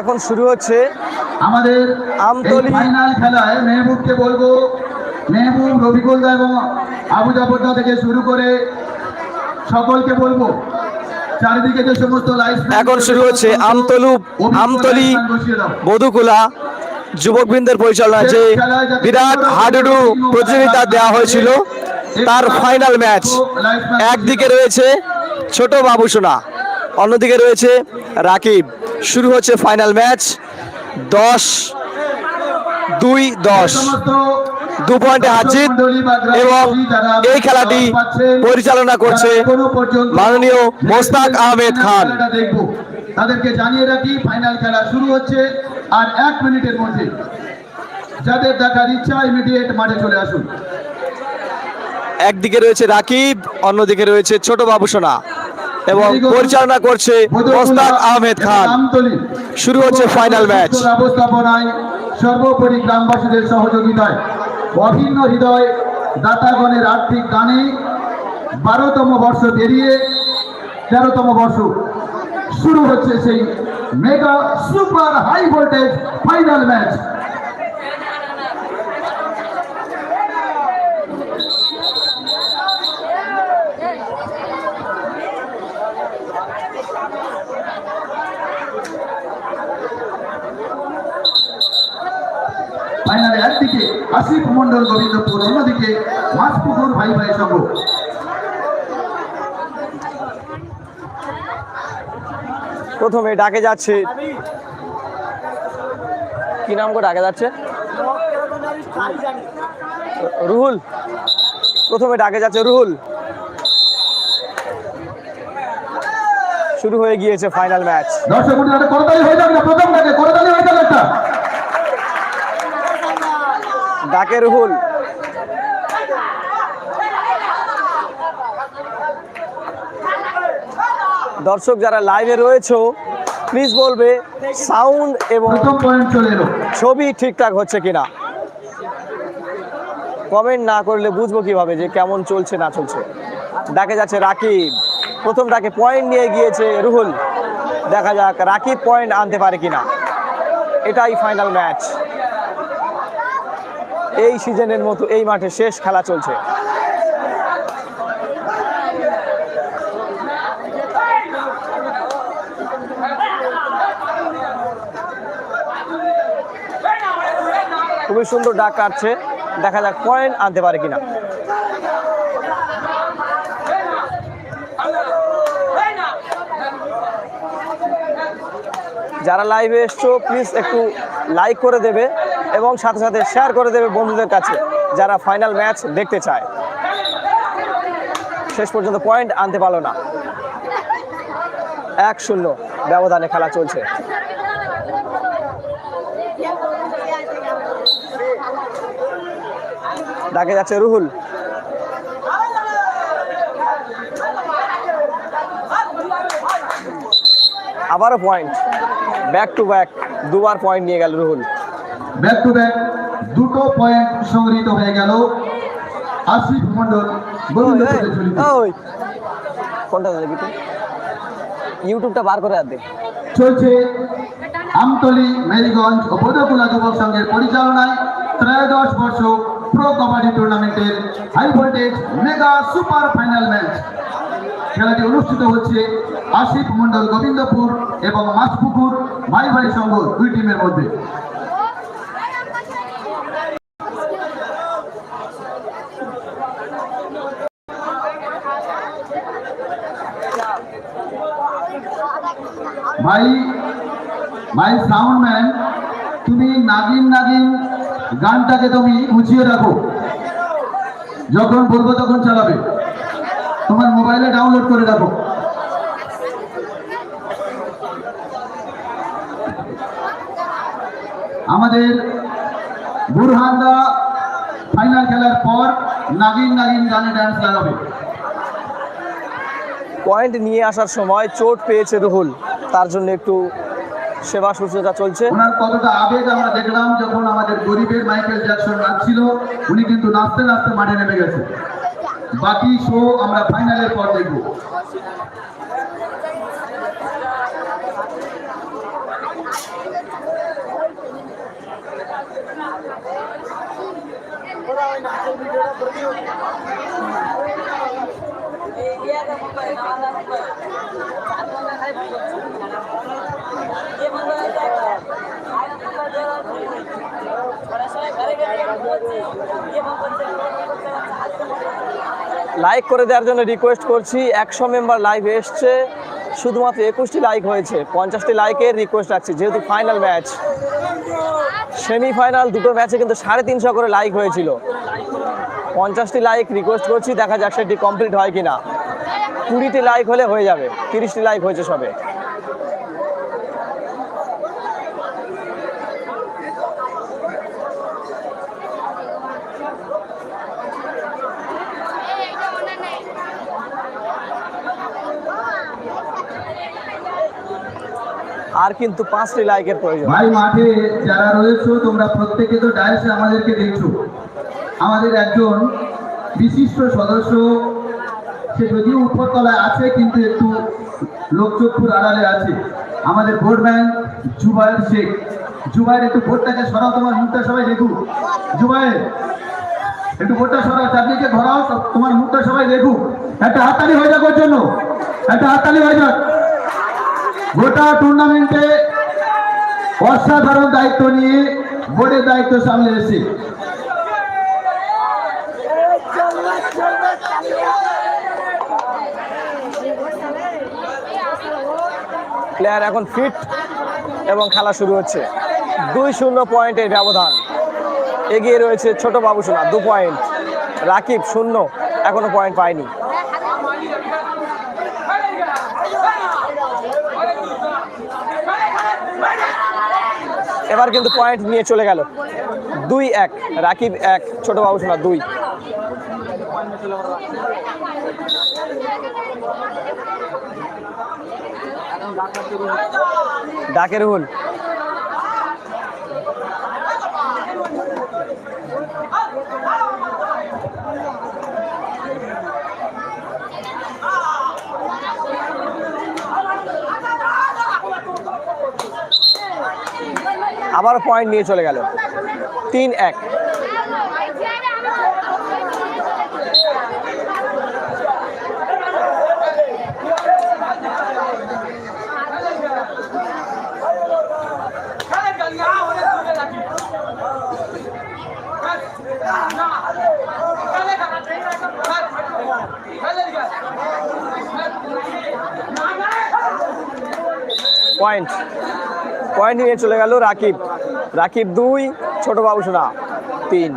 এখন শুরু হচ্ছে আমাদের আমতলি ফাইনাল খেলায় মেহবুবকে বলব মেহবুব রবিকুলদা এবং আবু জাফরদা থেকে শুরু করে সকলকে বলব চারিদিকে যে সমস্ত লাইফ এখন শুরু হচ্ছে আমতলু আমতলি বধুকুলা যুবকবৃন্দের পরিচালনা যে বিরাট হাডুডু প্রতিযোগিতা দেওয়া হয়েছিল তার ফাইনাল ম্যাচ একদিকে রয়েছে ছোট বাবুসোনা। অন্যদিকে রয়েছে রাকিব। শুরু হচ্ছে ফাইনাল ম্যাচ। দশ দুই দশ। দু পয়েন্টে হাজির এবং এই খেলাটি পরিচালনা করছে মাননীয় মোস্তাক আহমেদ খান। তাদেরকে জানিয়ে রাখি ফাইনাল খেলা শুরু হচ্ছে আর এক মিনিটের মধ্যে। যাদের দেখার ইচ্ছা ইমিডিয়েট মাঠে চলে আসুন। একদিকে রয়েছে রাকিব অন্যদিকে রয়েছে ছোট বাবুসোনা। এবং পরিচালনা করছে মোস্তাক আহমেদ খান। শুরু হচ্ছে ফাইনাল ম্যাচ ব্যবস্থাপনায় সর্বোপরি গ্রামবাসীদের সহযোগিতায় অভিন্ন হৃদয় দাতাগণের আর্থিক দানে বারোতম বর্ষ পেরিয়ে তেরোতম বর্ষ শুরু হচ্ছে সেই mega super high voltage final match ফাইনালে একদিকে আসিফ মন্ডল গোবিন্দপুর অন্যদিকে মাছপুকুর ভাই ভাই সংঘ। প্রথমে ডাকে যাচ্ছে। কি নাম করে ডাকে যাচ্ছে? রুহুল। প্রথমে ডাকে যাচ্ছে রুহুল। শুরু হয়ে গিয়েছে ফাইনাল ম্যাচ দর্শক করতালি হয়ে যাবে না প্রথম ডাকে করতালি হয়ে যাবে একটা। ডাকে রুহুল দর্শক যারা লাইভে রয়েছে প্লিজ বলবে সাউন্ড এবং ছবি ঠিকঠাক হচ্ছে কিনা? কমেন্ট না করলে বুঝব কীভাবে যে কেমন চলছে না চলছে। ডাকে যাচ্ছে রাকিব। প্রথম ডাকে পয়েন্ট নিয়ে গিয়েছে রুহুল। দেখা যাক রাকিব পয়েন্ট আনতে পারে কিনা। এটাই ফাইনাল ম্যাচ এই সিজনের মতো এই মাঠে শেষ খেলা চলছে। খুবই সুন্দর ডাক কাটছে। দেখা যাক পয়েন্ট আনতে পারে কিনা। যারা লাইভে এসছো প্লিজ একটু লাইক করে দেবে। এবং সাথে সাথে শেয়ার করে দেবে বন্ধুদের কাছে যারা ফাইনাল ম্যাচ দেখতে চায়। শেষ পর্যন্ত পয়েন্ট আনতে পারল না। এক শূন্য ব্যবধানে খেলা চলছে। ডাকে যাচ্ছে রুহুল। আবারও পয়েন্ট ব্যাক টু ব্যাক দুবার পয়েন্ট নিয়ে গেল রুহুল। ব্যাক টু ব্যাক দুটো পয়েন্ট সংগৃহীত হয়ে গেল। আসিফ মন্ডল কোনটা ইউটিউবটা বার করে আর চলছে আমতলি মেরিগঞ্জ বোধকুলা যুবক সংঘের পরিচালনায় ত্রয়োদশ বর্ষ প্রো কবাডি টুর্নামেন্টের high voltage mega super final match খেলাটি অনুষ্ঠিত হচ্ছে আসিফ মন্ডল গোবিন্দপুর এবং মাছপুকুর ভাই ভাই সংঘ দুই টিমের মধ্যে। ভাই ভাই সাউন্ড ম্যান তুমি নাগিন নাগিন গানটাকে তুমি গুছিয়ে রাখো। যখন বলব তখন চালাবে। তোমার মোবাইলে ডাউনলোড করে রাখো। আমাদের বুরহানদা ফাইনাল খেলার পর নাগিন নাগিন গানে ডান্স লাগাবে। পয়েন্ট নিয়ে আসার সময় চোট পেয়েছে রুহুল। তার জন্য একটু সেবা শুশ্রূষা চলছে। ওনার কতটা আবেগ আমরা দেখলাম যখন আমাদের গরিবের মাইকেল জ্যাকসন নাচছিল উনি কিন্তু নাচতে নাচতে মাঠে নেমে গেছে। বাকি শো আমরা ফাইনালের পর দেখব। লাইক করে দেওয়ার জন্য রিকোয়েস্ট করছি, একশো মেম্বার লাইভ এসছে, শুধুমাত্র একুশটি লাইক হয়েছে, পঞ্চাশটি লাইকের রিকোয়েস্ট রাখছি, যেহেতু ফাইনাল ম্যাচ সেমিফাইনাল দুটো ম্যাচে কিন্তু সাড়ে তিনশো করে লাইক হয়েছিল। পঞ্চাশটি লাইক রিকোয়েস্ট করছি, দেখা যাক সেটি কমপ্লিট হয় কিনা। কুড়িটি লাইক হলে হয়ে যাবে, তিরিশটি লাইক হয়েছে সবে। আর কিন্তু পাঁচটি লাইকের প্রয়োজন। ভাই, মাঠে যারা রয়েছে, তোমরা প্রত্যেকে তো ডায়াসে আমাদেরকে দেখছ। আমাদের একজন বিশিষ্ট সদস্য, সে যদিও উপরতলায় আছে, কিন্তু একটু লোকচক্ষুর আড়ালে আছে। আমাদের বোর্ডম্যান জুবাইর শেখ। জুবাইর একটু বোর্ডটাকে সরাও তোমার মুখটা সবাই দেখুক জুবাইর একটু বোর্ডটা সরাও, চারদিকে ধরাও তোমার মুখটা সবাই দেখুক একটা হাততালি হয়ে যাক ওর জন্য। একটা হাততালি হয়ে যাক। গোটা টুর্নামেন্টে অসাধারণ দায়িত্ব নিয়ে বোর্ডের দায়িত্ব সামনে এসে প্লেয়ার এখন ফিট এবং খেলা শুরু হচ্ছে। দুই শূন্য পয়েন্টের ব্যবধান। এগিয়ে রয়েছে ছোট বাবুসোনা, দু পয়েন্ট। রাকিব শূন্য, এখনও পয়েন্ট পায়নি। এবার কিন্তু পয়েন্ট নিয়ে চলে গেল। দুই এক, রাকিব এক, ছোট বাবু সোনা দুই। ডাকের হুল। আবারও পয়েন্ট নিয়ে চলে গেল। তিন এক। পয়েন্ট পয়েন্ট নিয়ে চলে গেল রাকিব। রাকিব দুই, ছোট বাবুসোনা তিন।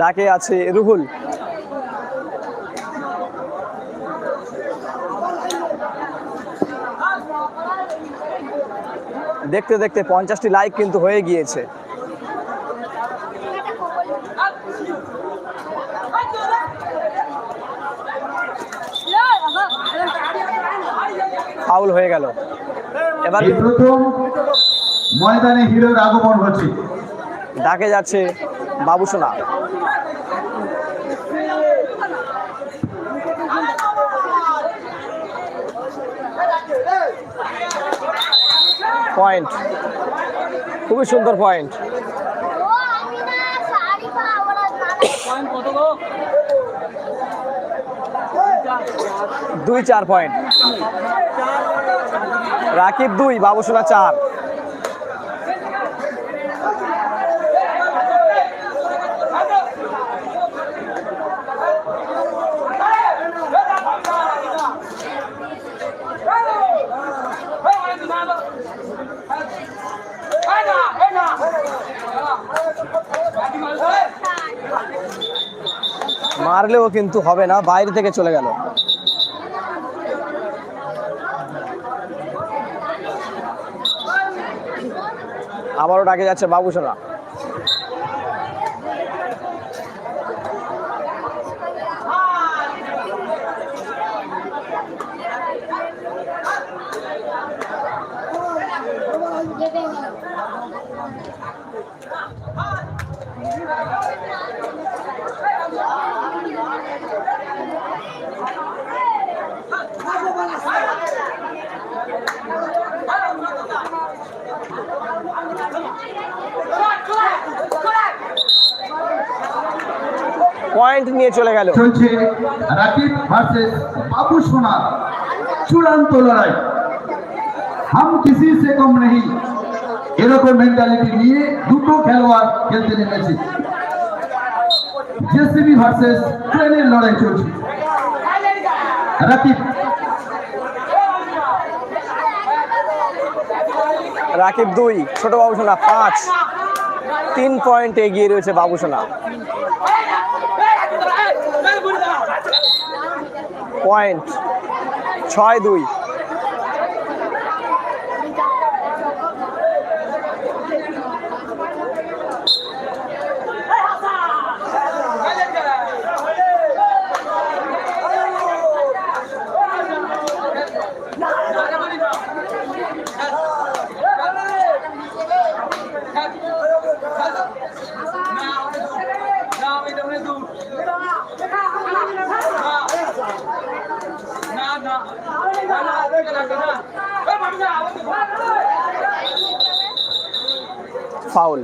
ডাকে আছে রুহুল। দেখতে দেখতে পঞ্চাশটি লাইক কিন্তু হয়ে গিয়েছে। ফাউল হয়ে গেল। এবার ময়দানে হিরোর আগমন হচ্ছে। ডাকে যাচ্ছে বাবুসোনা পয়েন্ট খুবই সুন্দর পয়েন্ট দুই চার পয়েন্ট রাকিব দুই বাবুসোনা চার। মারলেও কিন্তু হবে না বাইরে থেকে চলে গেল। আবারও ডাকে যাচ্ছে বাবুসোনা পয়েন্ট নিয়ে চলে গেল। চলছে রাকিব ভার্সেস বাবু সোনা। চূড়ান্ত লড়াই। হাম কিসি সে কম নেই। এরকম মেন্টালিটি নিয়ে দুটো খেলোয়াড় খেলতে নেমেছে। জেসিবি ভার্সেস ট্রেনের লড়াই চলছে। রাকিব। রাকিব দুই ছোট বাবুসোনা পাঁচ। তিন পয়েন্ট এগিয়ে রয়েছে বাবুসোনা পয়েন্ট ছয় দুই ফাউল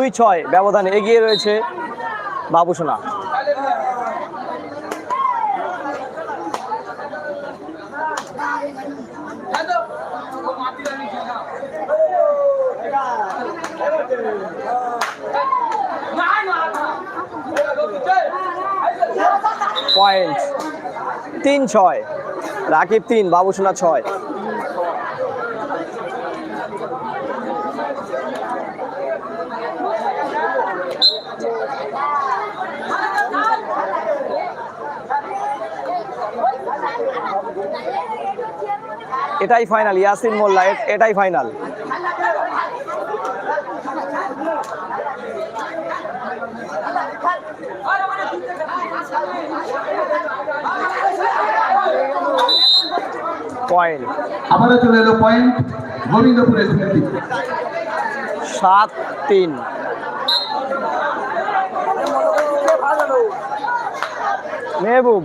দুই ছয় ব্যবধানে এগিয়ে রয়েছে বাবুসোনা পয়েন্ট তিন ছয় রাকিব তিন বাবুসোনা ছয়। এটাই ফাইনাল ইয়াসিন মোল্লা এটাই ফাইনাল পয়েন্ট আবারও চলে এলো পয়েন্ট গোবিন্দপুরের স্মৃতি সাত তিন। মেহবুব।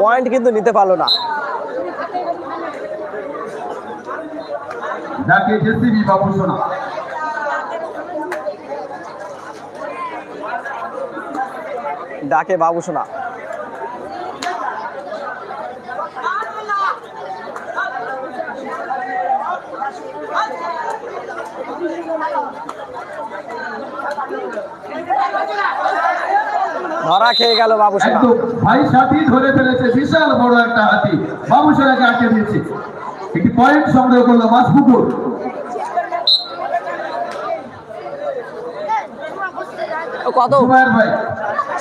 পয়েন্ট কিন্তু নিতে পারল না। যাকে জেসিবি বাবু ডাকে বাবুসোনা ধরা খেয়ে গেল একদম ভাই সাথী ধরে ফেলেছে বিশাল বড় একটা হাতি। বাবু সোনাকে আটকে দিয়েছে। একটি পয়েন্ট সংগ্রহ করল মাসপুকুর কত? সুমায়ের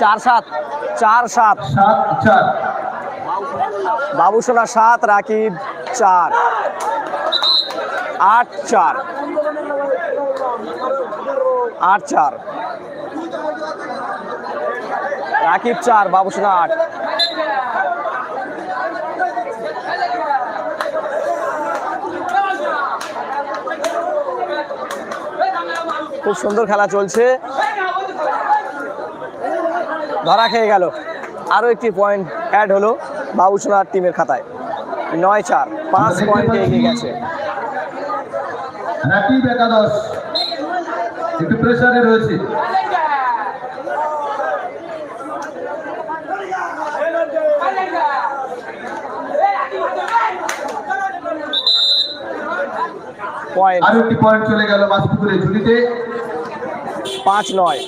চার সাত চার সাত। সাত চার। বাবুসোনা সাত রাকিব চার। আট চার। আট চার। রাকিব চার বাবুসোনা আট। খুব সুন্দর খেলা চলছে। ধরা খেয়ে গেল। আরও একটি পয়েন্ট অ্যাড হলো বাবুসোনার টিমের খাতায়। নয় চার, পাঁচ পয়েন্ট এগিয়ে গেছে। রাকিব একাদশ একটু প্রেসারে রয়েছে। আরও একটি পয়েন্ট চলে গেল মাসপুকুরের ঝুলিতে। পাঁচ নয়।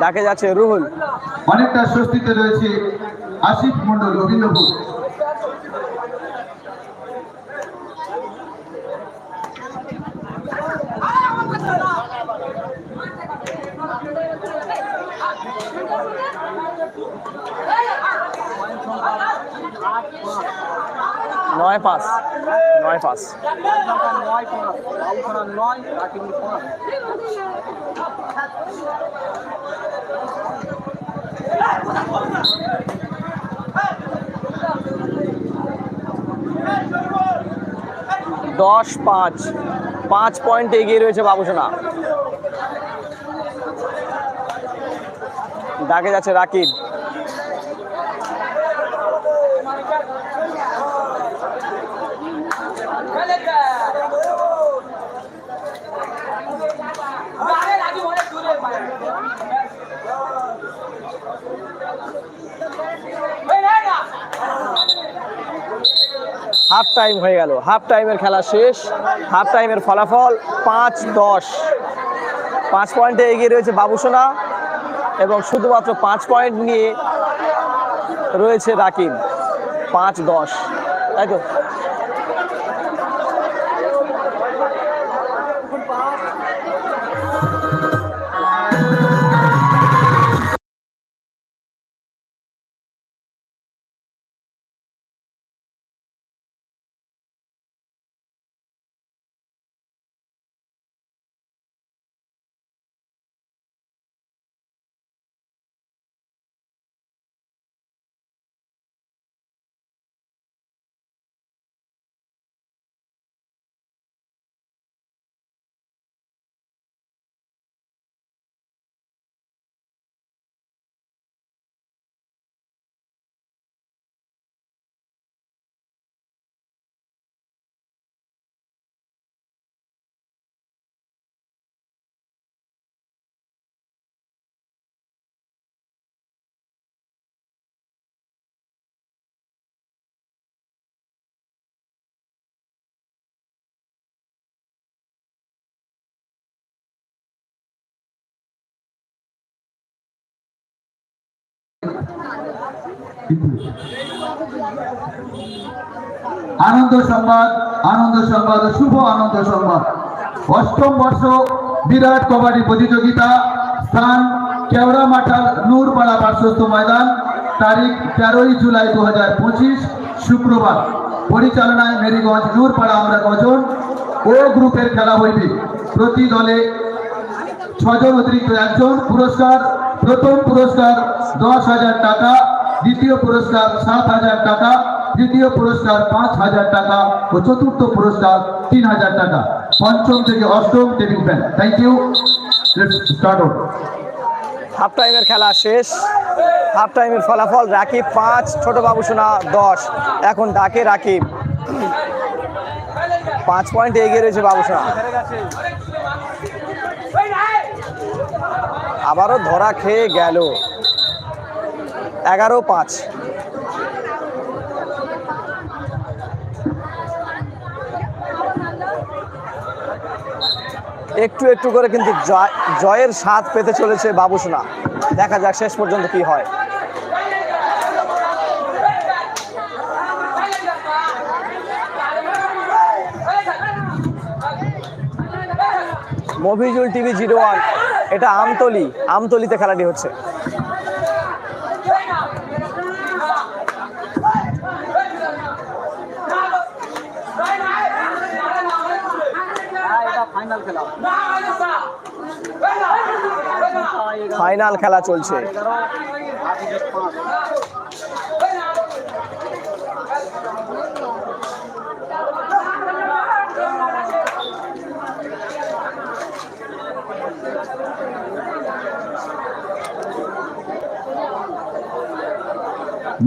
ডাকে যাচ্ছে রুহুল। অনেকটা স্বস্তিতে রয়েছে আশিফ মন্ডল গোবিন্দপুর নয় পাঁচ। নয় পাঁচ। দশ পাঁচ। পাঁচ পয়েন্ট এগিয়ে রয়েছে বাবুসোনা। ডাকে যাচ্ছে রাকিব। হাফ টাইম হয়ে গেল। হাফ টাইমের খেলা শেষ। হাফ টাইমের ফলাফল পাঁচ দশ। পাঁচ পয়েন্টে এগিয়ে রয়েছে বাবুসোনা এবং শুধুমাত্র পাঁচ পয়েন্ট নিয়ে রয়েছে রাকিব। পাঁচ দশ। তাই তো? আনন্দ সংবাদ আনন্দ সংবাদ, শুভ আনন্দ সংবাদ। অষ্টম বর্ষ বিরাট কবাডি প্রতিযোগিতা, স্থান কেওড়া মাঠার নূরপাড়া পার্শ্বস্থ ময়দান, তারিখ তেরোই জুলাই দু হাজার পঁচিশ, শুক্রবার। পরিচালনায় মেরিগঞ্জ নূরপাড়া আমরা কজন ও গ্রুপের খেলা হইবে। প্রতি দলে ছজন অতিরিক্ত একজন পুরস্কার, প্রথম পুরস্কার দশ হাজার টাকা, দ্বিতীয় পুরস্কার সাত হাজার টাকা, তৃতীয় পুরস্কার পাঁচ হাজার টাকা ও চতুর্থ পুরস্কার তিন হাজার টাকা। পঞ্চম থেকে অষ্টম table fan. Thank you start half টাইমের খেলা শেষ। হাফ টাইমের ফলাফল রাকিব পাঁচ, ছোট বাবুসোনা দশ। এখন ডাকে রাকিব। পাঁচ পয়েন্ট এগিয়ে রয়েছে বাবুসোনা আবারও ধরা খেয়ে গেল। এগারো পাঁচ। একটু একটু করে কিন্তু জয়- জয়ের স্বাদ পেতে চলেছে বাবুসোনা। দেখা যাক শেষ পর্যন্ত কি হয়। মফিজুল টিভি জিরো ওয়ান, এটা আমতলি, আমতলিতে খেলাটি হচ্ছে। ফাইনাল খেলা চলছে।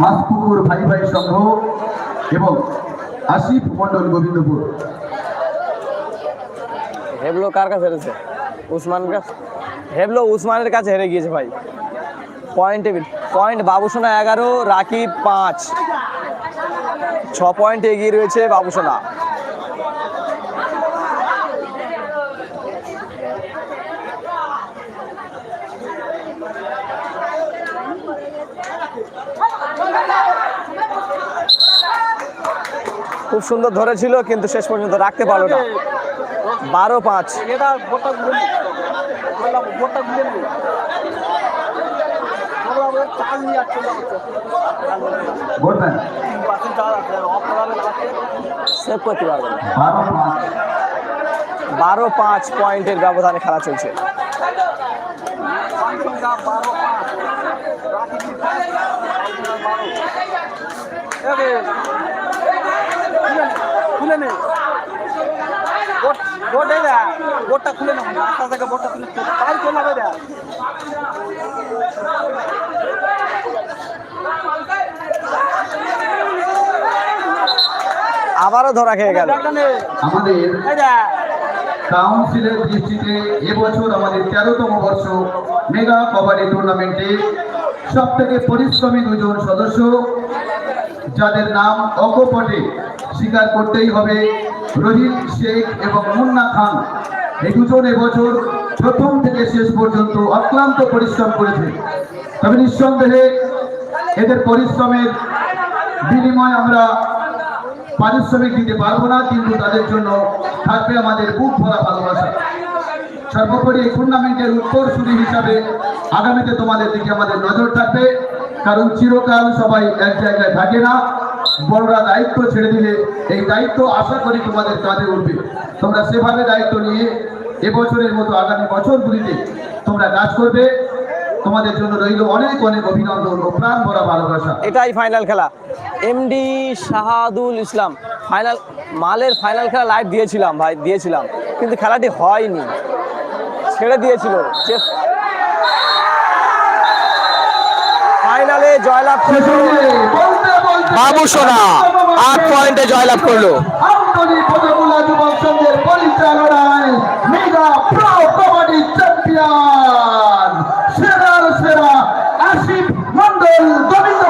মাসপুকুর ভাই ভাই সংঘ এবং আসিফ মন্ডল গোবিন্দপুর। হেবলো কার কাছে হেরেছে উসমানের কাছে হেবলো উসমানের কাছে হেরে গিয়েছে ভাই। পয়েন্ট টেবিল পয়েন্ট বাবুসোনা এগারো, রাকিব পাঁচ। ছ পয়েন্ট এগিয়ে রয়েছে বাবুসোনা। খুব সুন্দর ধরেছিল, কিন্তু শেষ পর্যন্ত রাখতে পারল না। বারো পাঁচ। সেভ করতে বারো পাঁচ। বারো পাঁচ পয়েন্টের ব্যবধানে খেলা চলছে। বোট খুলে না। খুলে আবারও ধরা খেয়ে গেল। আমাদের কাউন্সিলের দৃষ্টিতে এবছর আমাদের তেরোতম বর্ষ মেগা কবাডি টুর্নামেন্টে সব থেকে পরিশ্রমী দুজন সদস্য যাদের নাম অকপটে স্বীকার করতেই হবে রোহিত শেখ এবং মুন্না খান এই দুজন এবছর প্রথম থেকে শেষ পর্যন্ত অক্লান্ত পরিশ্রম করেছে। তবে নিঃসন্দেহে এদের পরিশ্রমের বিনিময় আমরা পারিশ্রমিক দিতে পারব না, কিন্তু তাদের জন্য থাকবে আমাদের বুক ভরা ভালোবাসা। সর্বোপরি এই টুর্নামেন্টের উত্তরসূরি হিসাবে আগামীতে তোমাদের দিকে আমাদের নজর থাকবে, কারণ চিরকাল সবাই এক জায়গায় থাকে না। বড়রা দায়িত্ব ছেড়ে দিলে এই দায়িত্ব আশা করি তোমাদের কাঁধে উঠবে। তোমরা সেভাবে দায়িত্ব নিয়ে এবছরের মতো আগামী বছরগুলিতে তোমরা কাজ করবে। তোমাদের জন্য রইল অনেক অনেক অভিনন্দন ও প্রাণ ভরা ভালোবাসা। এটাই ফাইনাল খেলা। এমডি শাহাদুল ইসলাম ফাইনাল মালের ফাইনাল খেলা লাইভ দিয়েছিলাম ভাই দিয়েছিলাম। কিন্তু খেলাটি হয়নি। ছেড়ে দিয়েছিল। ফাইনালে জয়লাভ বাবু সোনা আট পয়েন্টে জয়লাভ করল। চ্যাম্পিয়ন। সেরা আসিফ মন্ডল গোবিন্দ